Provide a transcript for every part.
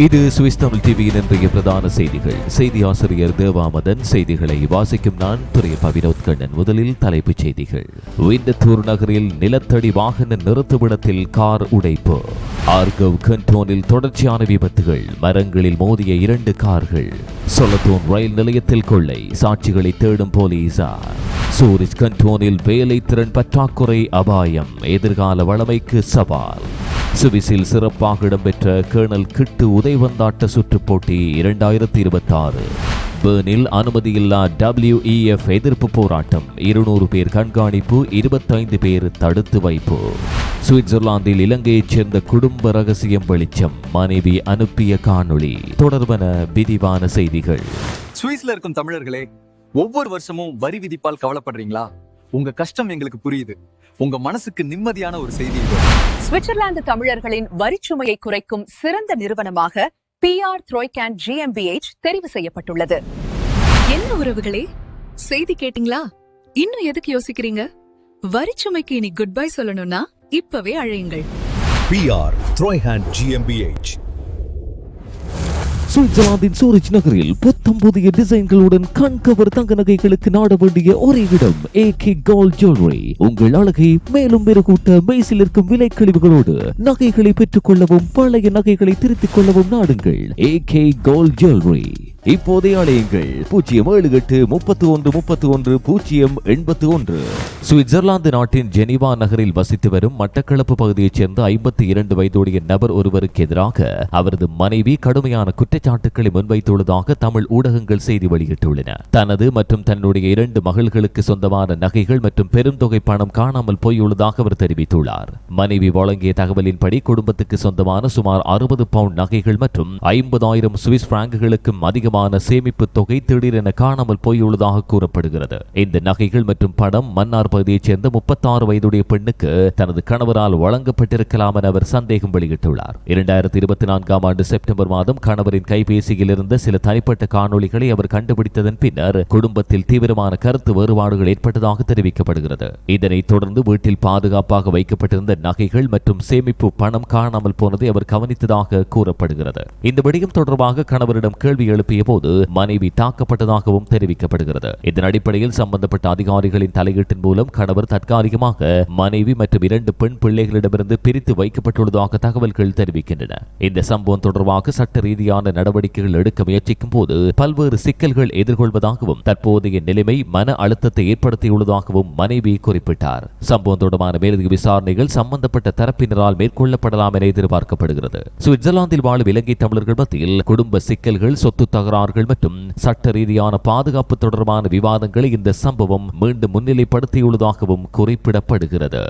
இது சுவிஸ் தமிழ் டிவியின் இன்றைய பிரதான செய்திகள். செய்தி ஆசிரியர் தேவாமதன் செய்திகளை வாசிக்கும் நான் துறை பவினோத் கண்ணன். முதலில் தலைப்புச் செய்திகள். விண்டத்தூர் நகரில் நிலத்தடி வாகன நிறுத்துமிடத்தில் கார் உடைப்பு. ஆர்கவ் கண்டோனில் தொடர்ச்சியான விபத்துகள். மரங்களில் மோதிய இரண்டு கார்கள். சொலத்தூன் ரயில் நிலையத்தில் கொள்ளை. சாட்சிகளை தேடும் போலீசார். சூரிஜ் கண்டோனில் வேலை திறன் பற்றாக்குறை அபாயம். எதிர்கால வளமைக்கு சவால். சுவிஸில் சிறப்பாக இடம்பெற்ற கேர்னல் கிட்டு உதைவந்தாட்ட சுற்றுப் போட்டி இரண்டாயிரத்தி இருபத்தி ஆறு பேர்னில் அனுமதியில்லா டபிள்யூஇஎஃப் எதிர்ப்பு போராட்டம் இருநூறு பேர் கண்காணிப்பு இருபத்தைந்து பேர் தடுத்து வைப்பு. சுவிட்சர்லாந்தில் இலங்கையைச் சேர்ந்த குடும்ப ரகசியம் வெளிச்சம் மனைவி அனுப்பிய காணொளி. தொடர்பன விரிவான செய்திகள். சுவிஸ்ல இருக்கும் தமிழர்களே ஒவ்வொரு வருஷமும் வரி விதிப்பால் கவலைப்படுறீங்களா? உங்க கஷ்டம் எங்களுக்கு புரியுது. உங்க மனசுக்கு நிம்மதியான ஒரு செய்தி சுவிட்சர்லாந்து தமிழர்களின் வரிச்சுமையை குறைக்கும் சிறந்த நிறுவனமாக பிஆர் த்ரோய்கேன் ஜிஎம்பிஎச் தெரிவு செய்யப்பட்டுள்ளது. என்ன உறவுகளே? செய்தி கேட்டிங்களா? இன்னும் எதுக்கு யோசிக்கிறீங்க? வரிச்சுமைக்கு இனி குட் பை சொல்லணும்னா இப்பவே அழையுங்கள். பிஆர் த்ரோய்ஹேண்ட் ஜிஎம்பிஎச் சுவிட்சர்லாந்தின் சூரிச் நகரில் புத்தம் புதிய டிசைன்களுடன் கண்கவர் தங்க நகைகளுக்கு நாட வேண்டிய ஒரே இடம் ஏ கே கோல்ட் ஜுவல்லரி உங்கள் அழகை மேலும் மெருகூட்ட மெய்சில் இருக்கும் விலை கழிவுகளோடு நகைகளை பெற்றுக் கொள்ளவும் பழைய நகைகளை திருத்திக் கொள்ளவும் நாடுங்கள். ஏ கே கோல்ட் ஜுவல்லரி இப்போதே அழையுங்கள் பூஜ்ஜியம் ஏழு எட்டு முப்பத்தி ஒன்று முப்பத்தி ஒன்று பூஜ்ஜியம் எண்பத்தி ஒன்று. சுவிட்சர்லாந்து நாட்டின் ஜெனிவா நகரில் வசித்து வரும் மட்டக்களப்பு பகுதியைச் சேர்ந்த ஐம்பத்தி இரண்டு வயதுடைய நபர் ஒருவருக்கு எதிராக அவரது மனைவி கடுமையான குற்றச்சாட்டுக்களை முன்வைத்துள்ளதாக தமிழ் ஊடகங்கள் செய்தி வெளியிட்டுள்ளன. தனது மற்றும் தன்னுடைய இரண்டு மகள்களுக்கு சொந்தமான நகைகள் மற்றும் பெருந்தொகை பணம் காணாமல் போயுள்ளதாக அவர் தெரிவித்துள்ளார். மனைவி வழங்கிய தகவலின்படி குடும்பத்துக்கு சொந்தமான சுமார் அறுபது பவுண்ட் நகைகள் மற்றும் ஐம்பதாயிரம் சுவிஸ் பிராங்குகளுக்கும் அதிகமான சேமிப்பு தொகை திடீரென காணாமல் போயுள்ளதாக கூறப்படுகிறது. இந்த நகைகள் மற்றும் பணம் மன்னார் பகுதியைச் சேர்ந்த முப்பத்தாறு வயதுடைய பெண்ணுக்கு தனது கணவரால் வழங்கப்பட்டிருக்கலாம் என அவர் சந்தேகம் வெளியிட்டுள்ளார். இரண்டாயிரத்தி இருபத்தி நான்காம் ஆண்டு செப்டம்பர் மாதம் கணவரின் கைபேசியில் இருந்த சில தனிப்பட்ட காணொளிகளை அவர் கண்டுபிடித்ததன் பின்னர் குடும்பத்தில் தீவிரமான கருத்து வேறுபாடுகள் ஏற்பட்டதாக தெரிவிக்கப்படுகிறது. இதனைத் தொடர்ந்து வீட்டில் பாதுகாப்பாக வைக்கப்பட்டிருந்த நகைகள் மற்றும் சேமிப்பு பணம் காணாமல் போனதை அவர் கவனித்ததாக கூறப்படுகிறது. இந்த விடயம் தொடர்பாக கணவரிடம் கேள்வி எழுப்பிய போது மனைவி தாக்கப்பட்டதாகவும் தெரிவிக்கப்படுகிறது. இதன் அடிப்படையில் சம்பந்தப்பட்ட அதிகாரிகளின் தலையீட்டின் மூலம் கணவர் தற்காலிகமாக மனைவி மற்றும் இரண்டு பெண் பிள்ளைகளிடமிருந்து பிரித்து வைக்கப்பட்டுள்ளதாக தகவல்கள் தெரிவிக்கின்றன. இந்த சம்பவம் தொடர்பாக சட்ட ரீதியான நடவடிக்கைகள் எடுக்க முயற்சிக்கும் போது பல்வேறு சிக்கல்கள் எதிர்கொள்வதாகவும் தற்போதைய நிலைமை மன அழுத்தத்தை ஏற்படுத்தியுள்ளதாகவும் மனைவி குறிப்பிட்டார். சம்பவம் தொடர்பான மேலதிக விசாரணைகள் சம்பந்தப்பட்ட தரப்பினரால் மேற்கொள்ளப்படலாம் என எதிர்பார்க்கப்படுகிறது. சுவிட்சர்லாந்தில் வாழும் இலங்கை தமிழர்கள் மத்தியில் குடும்ப சிக்கல்கள் சொத்து தகராறுகள் மற்றும் சட்ட ரீதியான பாதுகாப்பு தொடர்பான விவாதங்களை இந்த சம்பவம் மீண்டும் முன்னிலைப்படுத்தியுள்ளதாகவும் குறிப்பிடப்படுகிறது.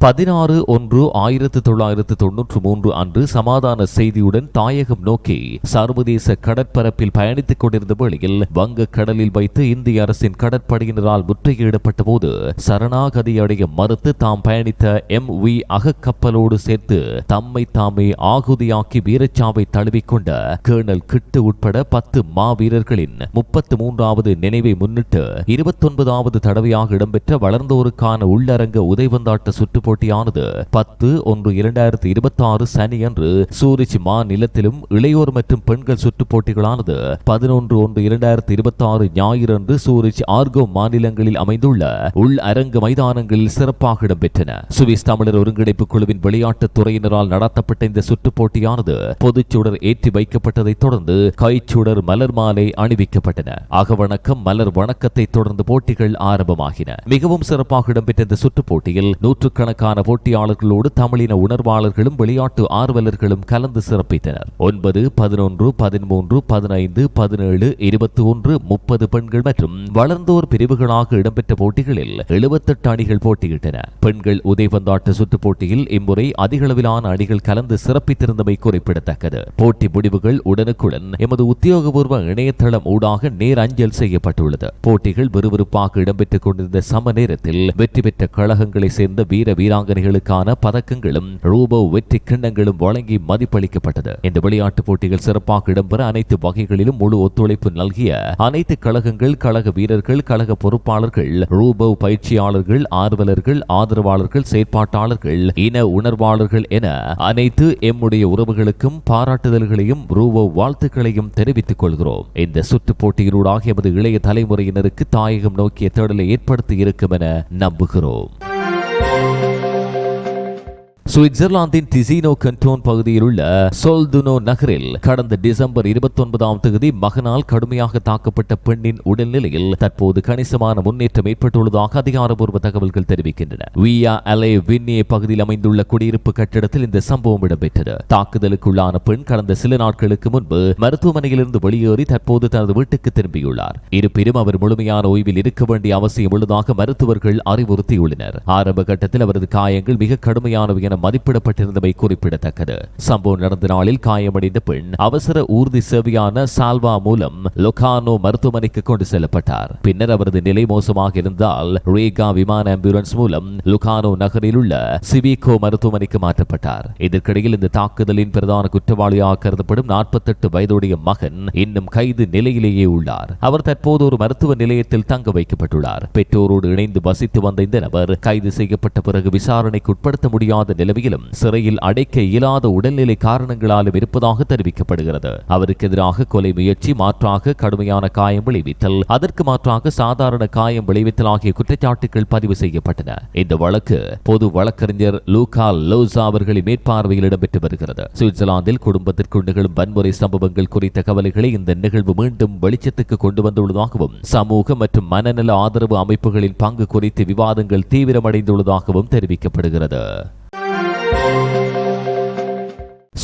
பதினாறு ஒன்று ஆயிரத்து தொள்ளாயிரத்து தொன்னூற்று மூன்று அன்று சமாதான செய்தியுடன் தாயகம் நோக்கி சர்வதேச கடற்பரப்பில் பயணித்துக் கொண்டிருந்த வேளையில் வங்க கடலில் வைத்து இந்திய அரசின் கடற்படையினரால் முற்றுகையிடப்பட்ட போது சரணாகதி அடைய மறுத்து தாம் பயணித்த எம் வி அகக்கப்பலோடு சேர்த்து தம்மை தாமே ஆகுதியாக்கி வீரச்சாவை தழுவிக்கொண்ட கேர்னல் கிட்டு உட்பட பத்து மாவீரர்களின் முப்பத்து மூன்றாவது நினைவை முன்னிட்டு இருபத்தொன்பதாவது தடவையாக இடம்பெற்ற வளர்ந்தோருக்கான உள்ளரங்க உதைவந்தாட்ட சுற்று போட்டியானது பத்து ஒன்று இரண்டாயிரத்தி இருபத்தி ஆறு சனியன்று சூரிச் மாநிலத்திலும் இளையோர் மற்றும் பெண்கள் சுற்றுப் போட்டிகளானது பதினொன்று ஒன்று இரண்டாயிரத்தி இருபத்தி ஆறு ஞாயிறு அன்று சூரிச் ஆர்கோ மாநிலங்களில் அமைந்துள்ள உள் அரங்கு மைதானங்களில் சிறப்பாக இடம்பெற்றன. சுவிஸ் தமிழர் ஒருங்கிணைப்பு குழுவின் விளையாட்டுத் துறையினரால் நடத்தப்பட்ட இந்த சுற்றுப் போட்டியானது பொதுச்சுடர் ஏற்றி வைக்கப்பட்டதைத் தொடர்ந்து கைச்சுடர் மலர் மாலை அணிவிக்கப்பட்டன. அகவணக்கம் மலர் வணக்கத்தை தொடர்ந்து போட்டிகள் ஆரம்பமாகின. மிகவும் சிறப்பாக இடம்பெற்ற இந்த சுற்றுப் போட்டியில் நூற்றுக்கணக்கான ஆயிரக்கணக்கான போட்டியாளர்களோடு தமிழின உணர்வாளர்களும் விளையாட்டு ஆர்வலர்களும் கலந்து சிறப்பித்தனர். ஒன்பது பதினொன்று பதிமூன்று பதினைந்து பதினேழு இருபத்தி ஒன்று முப்பது பெண்கள் மற்றும் வளர்ந்தோர் பிரிவுகளாக இடம்பெற்ற போட்டிகளில் எழுபத்தெட்டு அணிகள் போட்டியிட்டன. பெண்கள் உதைபந்தாட்ட சுற்றுப் போட்டியில் இம்முறை அதிகளவிலான அணிகள் கலந்து சிறப்பித்திருந்தமை குறிப்பிடத்தக்கது. போட்டி முடிவுகள் உடனுக்குடன் எமது உத்தியோகபூர்வ இணையதளம் ஊடாக நேர் அஞ்சல் செய்யப்பட்டுள்ளது. போட்டிகள் விறுவிறுப்பாக இடம்பெற்றுக் கொண்டிருந்த சம நேரத்தில் வெற்றி பெற்ற கழகங்களை சேர்ந்த வீர வீராங்கனைகளுக்கான பதக்கங்களும் ரூபோ வெற்றி கிண்ணங்களும் வழங்கி மதிப்பளிக்கப்பட்டது. இந்த விளையாட்டுப் போட்டிகள் சிறப்பாக இடம்பெற அனைத்து வகைகளிலும் முழு ஒத்துழைப்பு நல்கிய அனைத்து கழகங்கள் கழக வீரர்கள் கழக பொறுப்பாளர்கள் ரூபோ பயிற்சியாளர்கள் ஆர்வலர்கள் ஆதரவாளர்கள் செயற்பாட்டாளர்கள் இன உணர்வாளர்கள் என அனைத்து எம்முடைய உறவுகளுக்கும் பாராட்டுதல்களையும் ரூபோ வாழ்த்துக்களையும் தெரிவித்துக் கொள்கிறோம். இந்த சுற்றுப் போட்டியினூடாக எமது இளைய தலைமுறையினருக்கு தாயகம் நோக்கிய தேடலை ஏற்படுத்தி இருக்கும் என நம்புகிறோம். சுவிட்சர்லாந்தின் டிசினோ கண்டோன் பகுதியில் உள்ள சோல்துனோ நகரில் கடந்த டிசம்பர் இருபத்தி ஒன்பதாம் தேதி மகனால் கடுமையாக தாக்கப்பட்ட பெண்ணின் உடல்நிலையில் தற்போது கணிசமான முன்னேற்றம் ஏற்பட்டுள்ளதாக அதிகாரப்பூர்வ தகவல்கள் தெரிவிக்கின்றன. வியா அலே பகுதியில் அமைந்துள்ள குடியிருப்பு கட்டிடத்தில் இந்த சம்பவம் இடம்பெற்றது. தாக்குதலுக்குள்ளான பெண் கடந்த சில நாட்களுக்கு முன்பு மருத்துவமனையிலிருந்து வெளியேறி தற்போது தனது வீட்டுக்கு திரும்பியுள்ளார். இருப்பினும் அவர் முழுமையான ஓய்வில் இருக்க வேண்டிய அவசியம் உள்ளதாக மருத்துவர்கள் அறிவுறுத்தியுள்ளனர். ஆரம்ப கட்டத்தில் அவரது காயங்கள் மிக கடுமையானவை என மதிப்பிடப்பட்டிருந்தமை குறிப்பிடத்தக்கது. சம்பவம் நடந்த நாளில் காயமடைந்த பெண் அவசர ஊர்தி சேவையான சால்வா மூலம் லொகானோ மருத்துவமனைக்கு கொண்டு செல்லப்பட்டார். பின்னர் அவரது நிலை மோசமாக இருந்தால் ரேகா விமான ஆம்புலன்ஸ் மூலம் லுகானோ நகரில் உள்ள சிவிகோ மருத்துவமனைக்கு மாற்றப்பட்டார். இதற்கிடையில் இந்த தாக்குதலின் பிரதான குற்றவாளியாக கருதப்படும் நாற்பத்தெட்டு வயதுடைய மகன் இன்னும் கைது நிலையிலேயே உள்ளார். அவர் தற்போது ஒரு மருத்துவ நிலையத்தில் தங்க வைக்கப்பட்டுள்ளார். பெற்றோரோடு இணைந்து வசித்து வந்த இந்த நபர் கைது செய்யப்பட்ட பிறகு விசாரணைக்கு உட்படுத்த முடியாத நிலைமையிலும் சிறையில் அடைக்க இயலாத உடல்நிலை காரணங்களாலும் இருப்பதாக தெரிவிக்கப்படுகிறது. அவருக்கு எதிராக கொலை முயற்சி மாற்றாக கடுமையான காயம் விளைவித்தல் அதற்கு மாற்றாக சாதாரண காயம் விளைவித்தல் ஆகிய குற்றச்சாட்டுகள் பதிவு செய்யப்பட்டன. இந்த வழக்கு பொது வழக்கறிஞர் லூகா லோசா அவர்களின் மேற்பார்வையில் இடம்பெற்று வருகிறது. சுவிட்சர்லாந்தில் குடும்பத்திற்குள் நிகழும் வன்முறை சம்பவங்கள் குறித்த கவலைகளை இந்த நிகழ்வு மீண்டும் வெளிச்சத்துக்கு கொண்டு வந்துள்ளதாகவும் சமூக மற்றும் மனநல ஆதரவு அமைப்புகளின் பங்கு குறித்து விவாதங்கள் தீவிரமடைந்துள்ளதாகவும் தெரிவிக்கப்படுகிறது. Música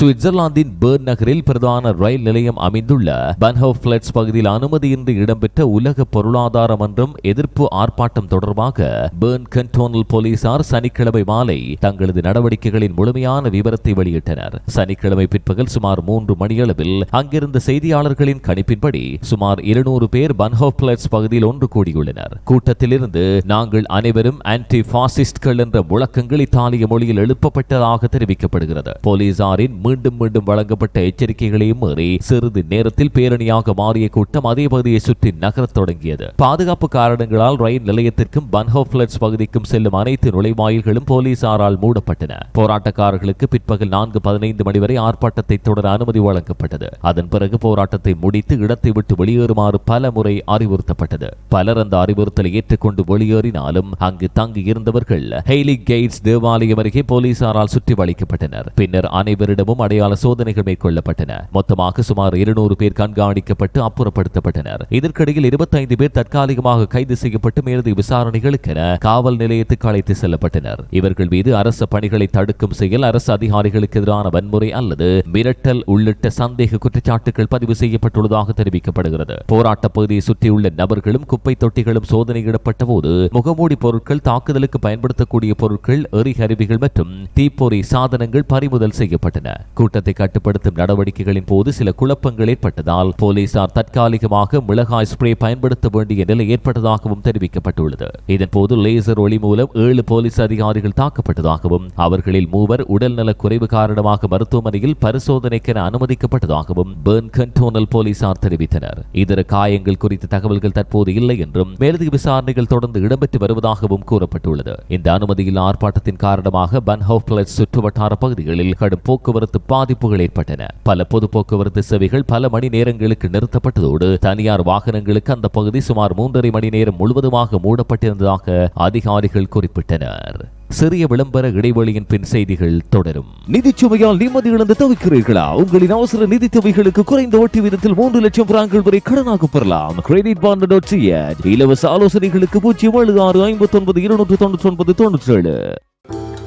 சுவிட்சர்லாந்தின் பேர்ன் நகரில் பிரதான ரயில் நிலையம் அமைந்துள்ள பன்ஹவ் பிளட்ஸ் பகுதியில் அனுமதியின்றி இடம்பெற்ற உலக பொருளாதார மன்றம் எதிர்ப்பு ஆர்ப்பாட்டம் தொடர்பாக பேர்ன் கண்டோனல் போலீசார் சனிக்கிழமை மாலை தங்களது நடவடிக்கைகளின் முழுமையான விவரத்தை வெளியிட்டனர். சனிக்கிழமை பிற்பகல் சுமார் மூன்று மணியளவில் அங்கிருந்த செய்தியாளர்களின் கணிப்பின்படி சுமார் இருநூறு பேர் பன்ஹவ் பிளட்ஸ் பகுதியில் ஒன்று கூடியுள்ளனர். கூட்டத்திலிருந்து நாங்கள் அனைவரும் ஆன்டி பாசிஸ்ட்கள் என்ற முழக்கங்கள் இத்தாலிய மொழியில் எழுப்பப்பட்டதாக தெரிவிக்கப்படுகிறது. போலீசாரின் மீண்டும் மீண்டும் வழங்கப்பட்ட எச்சரிக்கைகளையும் மீறி சிறிது நேரத்தில் பேரணியாக மாறிய கூட்டம் அதே பகுதியை சுற்றி நகரத் தொடங்கியது. பாதுகாப்பு காரணங்களால் ரயில் நிலையத்திற்கும் பன்ஹோஃபிளட்ஸ் பகுதிக்கும் செல்லும் அனைத்து நுழைவாயில்களும் போலீசாரால் மூடப்பட்டன. போராட்டக்காரர்களுக்கு பிற்பகல் நான்கு பதினைந்து மணி வரை ஆர்ப்பாட்டத்தை தொடர அனுமதி வழங்கப்பட்டது. அதன் பிறகு போராட்டத்தை முடித்து இடத்தை விட்டு வெளியேறுமாறு பல முறை அறிவுறுத்தப்பட்டது. பலர் அந்த அறிவுறுத்தலை ஏற்றுக்கொண்டு வெளியேறினாலும் அங்கு தங்கி இருந்தவர்கள் ஹெய்லி கெய்ட்ஸ் தேவாலயம் அருகே போலீசாரால் சுற்றி வளைக்கப்பட்டனர். பின்னர் அனைவரிடமும் அடையாள சோதனைகள் மேற்கொள்ளப்பட்டன. மொத்தமாக சுமார் இருநூறு பேர் கண்காணிக்கப்பட்டு அப்புறப்படுத்தப்பட்டனர். இதற்கிடையில் இருபத்தைந்து பேர் தற்காலிகமாக கைது செய்யப்பட்டு மேலதிக விசாரணைகளுக்கென காவல் நிலையத்துக்கு அழைத்து செல்லப்பட்டனர். இவர்கள் மீது அரசு பணிகளை தடுக்கும் செயல் அரசு அதிகாரிகளுக்கு எதிரான வன்முறை அல்லது மிரட்டல் உள்ளிட்ட சந்தேக குற்றச்சாட்டுகள் பதிவு செய்யப்பட்டுள்ளதாக தெரிவிக்கப்படுகிறது. போராட்ட பகுதியை சுற்றியுள்ள நபர்களும் குப்பை தொட்டிகளும் சோதனையிடப்பட்ட போது முகமூடி பொருட்கள் தாக்குதலுக்கு பயன்படுத்தக்கூடிய பொருட்கள் எரிகருவிகள் மற்றும் தீப்பொறி சாதனங்கள் பறிமுதல் செய்யப்பட்டன. கூட்டத்தை கட்டுப்படுத்தும் நடவடிக்கைகளின் போது சில குழப்பங்கள் ஏற்பட்டதால் போலீசார் தற்காலிகமாக மிளகாய் ஸ்ப்ரே பயன்படுத்த வேண்டிய நிலை ஏற்பட்டதாகவும் தெரிவிக்கப்பட்டுள்ளது. இதன்போது லேசர் ஒளி மூலம் ஏழு போலீஸ் அதிகாரிகள் தாக்கப்பட்டதாகவும் அவர்களில் மூவர் உடல்நலக் குறைவு காரணமாக மருத்துவமனையில் பரிசோதனைக்கென அனுமதிக்கப்பட்டதாகவும் பேர்ன் கண்டோனல் போலீசார் தெரிவித்தனர். இதர காயங்கள் குறித்த தகவல்கள் தற்போது இல்லை என்றும் மேலதிக விசாரணைகள் தொடர்ந்து இடம்பெற்று வருவதாகவும் கூறப்பட்டுள்ளது. இந்த அனுமதியில் ஆர்ப்பாட்டத்தின் காரணமாக பன்ஹோப் பிளட்ஸ் சுற்றுவட்டார பகுதிகளில் கடும் போக்குவரத்து பாதிப்புகள் ஏற்பட்டன. பல பொது போக்குவரத்து சேவைகள் பல மணி நேரங்களுக்கு நிறுத்தப்பட்டதோடு தனியார் வாகனங்களுக்கு அந்த பகுதி சுமார் மூன்றரை மணி நேரம் முழுவதுமாக மூடப்பட்டிருந்ததாக அதிகாரிகள் குறிப்பிட்டனர். சிறிய விளம்பர இடைவெளியின் பின் செய்திகள் தொடரும். நிதிச்சுமையால் நிம்மதி இழந்து தவிக்கிறீர்களா? உங்களின் அவசர நிதி தேவைகளுக்கு குறைந்த வட்டி விதத்தில் மூன்று லட்சம் பிராங்கள் வரை கடனாக பெறலாம். கிரெடிட் பாண்ட் டாட் இலவச ஆலோசனைகளுக்கு பூஜ்ஜியம் ஏழு ஆறு ஐம்பத்தி ஒன்பது இருநூற்று தொண்ணூற்றி ஒன்பது தொண்ணூற்றி ஏழு.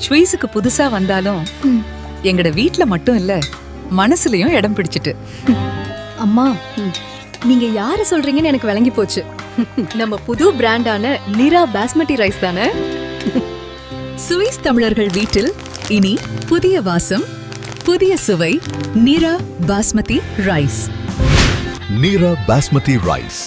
ஸ்வீஸுக்கு புதுசா வந்தாலும் எங்கட வீட்ல மட்டும் இல்ல மனசுலயும் இடம் பிடிச்சிட்டு. அம்மா நீங்க யார சொல்றீங்கன்னு எனக்கு விளங்கி போச்சு. நம்ம புது பிராண்டான நிரா பாஸ்மதி ரைஸ் தானே? சுவிஸ் தமிழர்கள் வீட்டில் இனி புதிய வாசம் புதிய சுவை நிரா பாஸ்மதி ரைஸ். நீரா பாஸ்மதி ரைஸ்.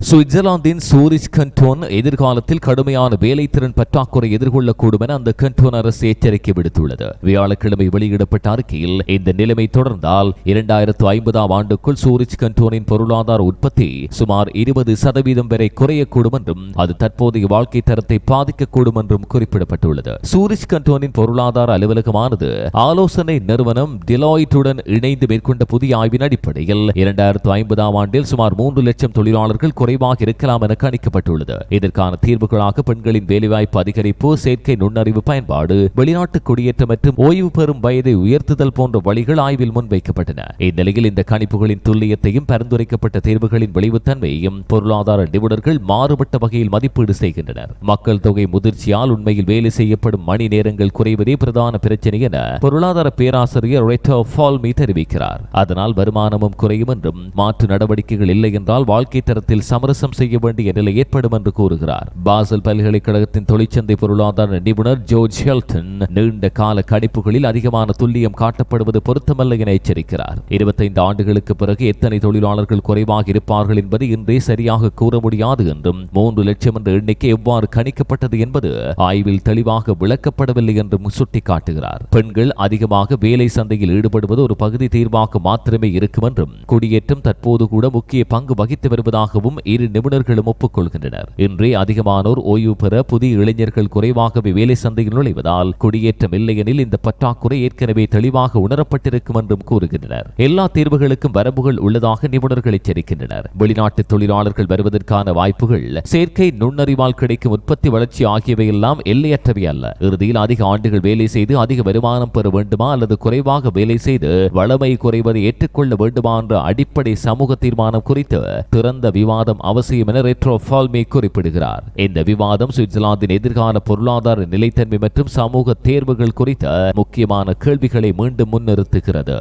சுவிட்சர்லாந்தின் சூரிச் கண்டோன் எதிர்காலத்தில் கடுமையான வேலைத்திறன் பற்றாக்குறை எதிர்கொள்ளக்கூடும் என அந்த கண்டோன் அரசு எச்சரிக்கை விடுத்துள்ளது. வியாழக்கிழமை வெளியிடப்பட்ட அறிக்கையில் இந்த நிலைமை தொடர்ந்தால் இரண்டாயிரத்து ஐம்பதாம் ஆண்டுக்குள் சூரிச் கண்டோனின் பொருளாதார உற்பத்தி சுமார் இருபது சதவீதம் வரை குறையக்கூடும் என்றும் அது தற்போதைய வாழ்க்கை தரத்தை பாதிக்கக்கூடும் என்றும் குறிப்பிடப்பட்டுள்ளது. சூரிச் கண்டோனின் பொருளாதார அலுவலகமானது ஆலோசனை நிறுவனம் டிலாய்ட்டுடன் இணைந்து மேற்கொண்ட புதிய ஆய்வின் அடிப்படையில் இரண்டாயிரத்து ஐம்பதாம் ஆண்டில் சுமார் மூன்று லட்சம் தொழிலாளர்கள் குறைவாக இருக்கலாம் என கணிக்கப்பட்டுள்ளது. இதற்கான தீர்வுகளாக பெண்களின் வேலைவாய்ப்பு அதிகரிப்பு செயற்கை நுண்ணறிவு பயன்பாடு வெளிநாட்டு குடியேற்றம் மற்றும் ஓய்வு பெறும் வயதை உயர்த்துதல் போன்ற வழிகள் ஆய்வில் முன்வைக்கப்பட்டன. இந்நிலையில் இந்த கணிப்புகளின் துல்லியத்தையும் பரிந்துரைக்கப்பட்ட தேர்வுகளின் விளைவுத்தன்மையையும் பொருளாதார நிபுணர்கள் மாறுபட்ட வகையில் மதிப்பீடு செய்கின்றனர். மக்கள் தொகை முதிர்ச்சியால் உண்மையில் வேலை செய்யப்படும் மணி நேரங்கள் குறைவதே பிரதான பிரச்சனை என பொருளாதார பேராசிரியர் ரெட்டோ ஃபால்மி தெரிவிக்கிறார். அதனால் வருமானமும் குறையும் என்றும் மாற்று நடவடிக்கைகள் இல்லை என்றால் வாழ்க்கை தரத்தில் சமரசம் செய்ய வேண்டிய நிலை ஏற்படும் என்று கூறுகிறார். பாசல் பல்கலைக்கழகத்தின் தொழிற்சந்தை பொருளாதார நிபுணர் ஜோர்ஜ் ஹெல்டன் நீண்ட கால கணிப்புகளில் அதிகமான துல்லியம் காட்டப்படுவது பொருத்தமல்ல என எச்சரிக்கிறார். இருபத்தைந்து ஆண்டுகளுக்கு பிறகு எத்தனை தொழிலாளர்கள் குறைவாக இருப்பார்கள் என்பது இன்றே சரியாக கூற முடியாது என்றும் மூன்று லட்சம் என்ற எண்ணிக்கை எவ்வாறு கணிக்கப்பட்டது என்பது ஆய்வில் தெளிவாக விளக்கப்படவில்லை என்றும் சுட்டிக்காட்டுகிறார். பெண்கள் அதிகமாக வேலை சந்தையில் ஈடுபடுவது ஒரு பகுதி தீர்வாக மாத்திரமே இருக்கும் என்றும் குடியேற்றம் தற்போது கூட முக்கிய பங்கு வகித்து வருவதாகவும் இரு நிபுணர்களும் ஒப்புக்கொள்கின்றனர். இன்றே அதிகமானோர் ஓய்வு பெற புதிய இளைஞர்கள் குறைவாகவே வேலை சந்தையில் நுழைவதால் குடியேற்றம் இல்லையெனில் இந்த பற்றாக்குறை ஏற்கனவே தெளிவாக உணரப்பட்டிருக்கும் என்றும் கூறுகின்றனர். எல்லா தீர்வுகளுக்கும் வரம்புகள் உள்ளதாக நிபுணர்கள் எச்சரிக்கின்றனர். வெளிநாட்டு தொழிலாளர்கள் வருவதற்கான வாய்ப்புகள் செயற்கை நுண்ணறிவால் கிடைக்கும் உற்பத்தி வளர்ச்சி ஆகியவை எல்லாம் எல்லையற்றவை அல்ல. இறுதியில் அதிக ஆண்டுகள் வேலை செய்து அதிக வருமானம் பெற வேண்டுமா அல்லது குறைவாக வேலை செய்து வளமை குறைவதை ஏற்றுக்கொள்ள வேண்டுமா என்ற அடிப்படை சமூக தீர்மானம் குறித்து திறந்த விவாதம் அவசியம் என ரெட்ரோ ஃபால்மே குறிப்பிடுகிறார். இந்த விவாதம் சுவிட்சர்லாந்தின் எதிர்கால பொருளாதார நிலைத்தன்மை மற்றும் சமூக தேர்வுகள் குறித்த முக்கியமான கேள்விகளை மீண்டும் முன்னிறுத்துகிறது.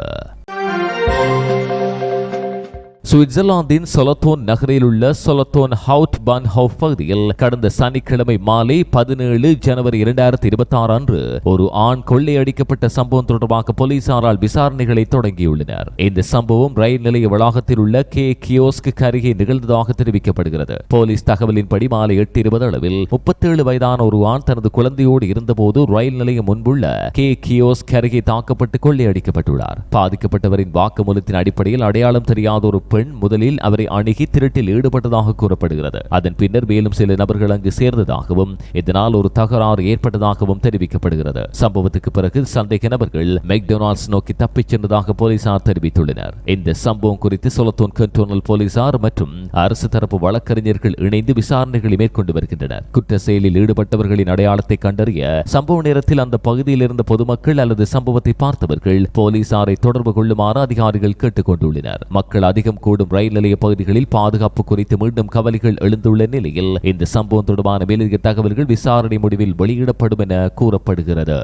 சுவிட்சர்லாந்தின் சொலத்தோன் நகரில் உள்ள சொலத்தோன் ஹவுட் பன் ஹவுப் பகுதியில் கடந்த சனிக்கிழமை மாலை பதினேழு ஜனவரி இரண்டாயிரத்தி இருபத்தி ஆறு அன்று ஒரு ஆண் கொள்ளையடிக்கப்பட்ட சம்பவம் தொடர்பாக போலீசாரால் விசாரணைகளை தொடங்கியுள்ளனர். இந்த சம்பவம் ரயில் நிலைய வளாகத்தில் உள்ள கே கியோஸ்க்கு அருகே நிகழ்ந்ததாக தெரிவிக்கப்படுகிறது. போலீஸ் தகவலின்படி மாலை எட்டு இருபது அளவில் முப்பத்தேழு வயதான ஒரு ஆண் தனது குழந்தையோடு இருந்தபோது ரயில் நிலையம் முன்புள்ள கே கியோஸ்க் அருகே தாக்கப்பட்டு கொள்ளையடிக்கப்பட்டுள்ளார். பாதிக்கப்பட்டவரின் வாக்குமூலத்தின் அடிப்படையில் அடையாளம் தெரியாத ஒரு பெண் முதலில் அவரை அணுகி திருட்டில் ஈடுபட்டதாக கூறப்படுகிறது. அதன் பின்னர் மேலும் சில நபர்கள் அங்கு சேர்ந்ததாகவும் இதனால் ஒரு தகராறு ஏற்பட்டதாகவும் தெரிவிக்கப்படுகிறது. சம்பவத்துக்கு பிறகு சந்தேக நபர்கள் மெக்டொனால்ட்ஸ் நோக்கி தப்பிச் சென்றதாக போலீசார் தெரிவித்துள்ளனர். இந்த சம்பவம் குறித்து சொலத்தோன் கண்டோனல் போலீசார் மற்றும் அரசு தரப்பு வழக்கறிஞர்கள் இணைந்து விசாரணைகளை மேற்கொண்டு வருகின்றனர். குற்ற செயலில் ஈடுபட்டவர்களின் அடையாளத்தை கண்டறிய சம்பவ நேரத்தில் அந்த பகுதியில் இருந்த பொதுமக்கள் அல்லது சம்பவத்தை பார்த்தவர்கள் போலீசாரை தொடர்பு கொள்ளுமாறு அதிகாரிகள் கேட்டுக் கொண்டுள்ளனர். மக்கள் அதிகம் இருக்கக்கூடும் ரயில் நிலைய பகுதிகளில் பாதுகாப்பு குறித்து மீண்டும் கவலைகள் எழுந்துள்ள நிலையில் இந்த சம்பவம் தொடர்பான மேலதிக தகவல்கள் விசாரணை முடிவில் வெளியிடப்படும் என கூறப்படுகிறது.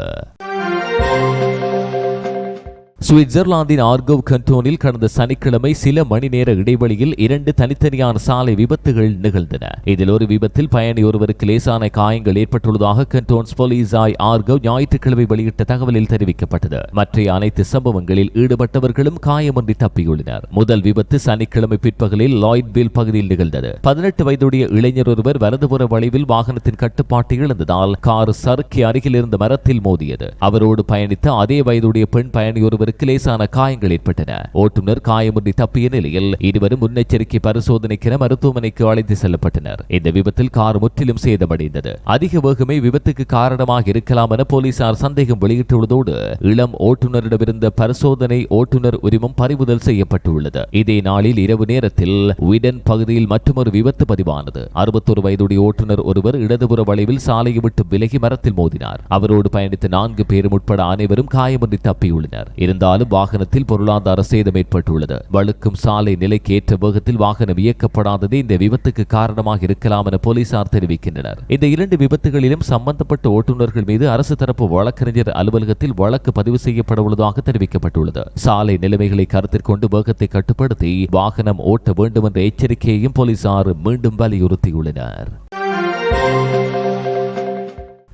சுவிட்சர்லாந்தின் ஆர்கவ் கண்டோனில் கடந்த சனிக்கிழமை சில மணி நேர இடைவெளியில் இரண்டு தனித்தனியான சாலை விபத்துகள் நிகழ்ந்தன. இதில் ஒரு விபத்தில் பயணி ஒருவருக்கு லேசான காயங்கள் ஏற்பட்டுள்ளதாக கண்டோன்ஸ் போலீசாய் ஆர்கவ் ஞாயிற்றுக்கிழமை வெளியிட்ட தகவலில் தெரிவிக்கப்பட்டது. மற்ற அனைத்து சம்பவங்களில் ஈடுபட்டவர்களும் காயமின்றி தப்பியுள்ளனர். முதல் விபத்து சனிக்கிழமை பிற்பகலில் லாய்ட்வில் பகுதியில் நிகழ்ந்தது. பதினெட்டு வயதுடைய இளைஞர் ஒருவர் வலதுபுற வளைவில் வாகனத்தின் கட்டுப்பாட்டை இழந்ததால் கார் சறுக்கி அருகில் இருந்த மரத்தில் மோதியது. அவரோடு பயணித்த அதே வயதுடைய பெண் பயணி இருவருக்கு லேசான காயங்கள் ஏற்பட்டன. ஓட்டுநர் காயமின்றி தப்பிய நிலையில் இருவரும் முன்னெச்சரிக்கை பரிசோதனைக்கென மருத்துவமனைக்கு அழைத்து செல்லப்பட்டனர். இந்த விபத்தில் கார் முற்றிலும் சேதமடைந்தது. அதிக வேகமே விபத்துக்கு காரணமாக இருக்கலாம் என போலீசார் சந்தேகம் வெளியிட்டுள்ளதோடு இளம் ஓட்டுநரிடமிருந்த பரிசோதனை ஓட்டுநர் உரிமம் பறிமுதல் செய்யப்பட்டுள்ளது. இதே நாளில் இரவு நேரத்தில் விடன் பகுதியில் மற்றொரு விபத்து பதிவானது. அறுபத்தொரு வயதுடைய ஓட்டுநர் ஒருவர் இடதுபுற வளைவில் சாலையை விட்டு விலகி மரத்தில் மோதினார். அவரோடு பயணித்த நான்கு பேரும் உட்பட அனைவரும் காயமின்றி தப்பியுள்ளனர். இருந்த இருந்தாலும் வாகனத்தில் பொருளாதார சேதம் ஏற்பட்டுள்ளது. வழுக்கும் சாலை நிலைக்கு ஏற்ற வேகத்தில் வாகனம் இயக்கப்படாததே இந்த விபத்துக்கு காரணமாக இருக்கலாம் என போலீசார் தெரிவிக்கின்றனர். இந்த இரண்டு விபத்துகளிலும் சம்பந்தப்பட்ட ஓட்டுநர்கள் மீது அரசு தரப்பு வழக்கறிஞர் அலுவலகத்தில் வழக்கு பதிவு செய்யப்பட உள்ளதாக தெரிவிக்கப்பட்டுள்ளது. சாலை நிலைமைகளை கருத்தில் கொண்டு வேகத்தை கட்டுப்படுத்தி வாகனம் ஓட்ட வேண்டும் என்ற எச்சரிக்கையையும் போலீசார் மீண்டும் வலியுறுத்தியுள்ளனர்.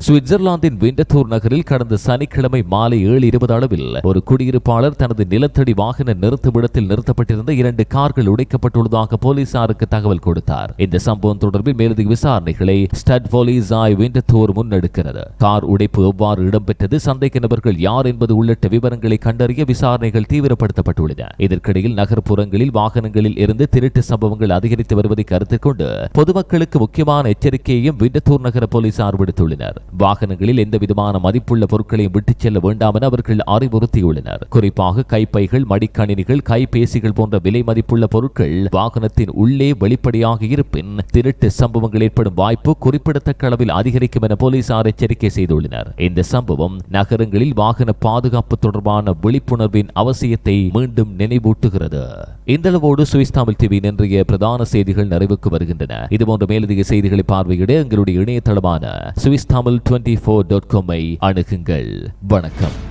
சுவிட்சர்லாந்தின் விண்டத்தூர் நகரில் கடந்த சனிக்கிழமை மாலை ஏழு இருபது அளவில் ஒரு குடியிருப்பாளர் தனது நிலத்தடி வாகன நிறுத்துமிடத்தில் நிறுத்தப்பட்டிருந்த இரண்டு கார்கள் உடைக்கப்பட்டுள்ளதாக போலீசாருக்கு தகவல் கொடுத்தார். இந்த சம்பவம் தொடர்பில் மேலதிக விசாரணைகளை ஸ்டட் போலீஸ் ஆய் விண்டத்தூர் முன்னெடுக்கிறது. கார் உடைப்பு எவ்வாறு இடம்பெற்றது சந்தேக நபர்கள் யார் என்பது உள்ளிட்ட விவரங்களை கண்டறிய விசாரணைகள் தீவிரப்படுத்தப்பட்டுள்ளன. இதற்கிடையில் நகர்ப்புறங்களில் வாகனங்களில் இருந்து திருட்டு சம்பவங்கள் அதிகரித்து வருவதை கருத்தில் கொண்டு பொதுமக்களுக்கு முக்கியமான எச்சரிக்கையையும் விண்டத்தூர் நகர போலீசார் விடுத்துள்ளனர். வாகனங்களில் எந்த விதமான மதிப்புள்ள பொருட்களையும் விட்டுச் செல்ல வேண்டாம் என அவர்கள் அறிவுறுத்தியுள்ளனர். குறிப்பாக கைப்பைகள் மடிக்கணினிகள் கைபேசிகள் போன்ற விலை மதிப்புள்ள பொருட்கள் வாகனத்தின் உள்ளே வெளிப்படையாக இருப்பின் திருட்டு சம்பவங்கள் ஏற்படும் வாய்ப்பு குறிப்பிடத்தக்க அளவில் அதிகரிக்கும் என போலீசார் எச்சரிக்கை செய்துள்ளனர். இந்த சம்பவம் நகரங்களில் வாகன பாதுகாப்பு தொடர்பான விழிப்புணர்வின் அவசியத்தை மீண்டும் நினைவூட்டுகிறது. இந்தளவோடு சுவிஸ் தமிழ் டிவி இன்றைய பிரதான செய்திகள் நிறைவுக்கு வருகின்றன. இதுபோன்ற மேலதிக செய்திகளை பார்வையிட எங்களுடைய இணையதளமான Swiss Tamil twenty four dot காமை அணுகுங்கள். வணக்கம்.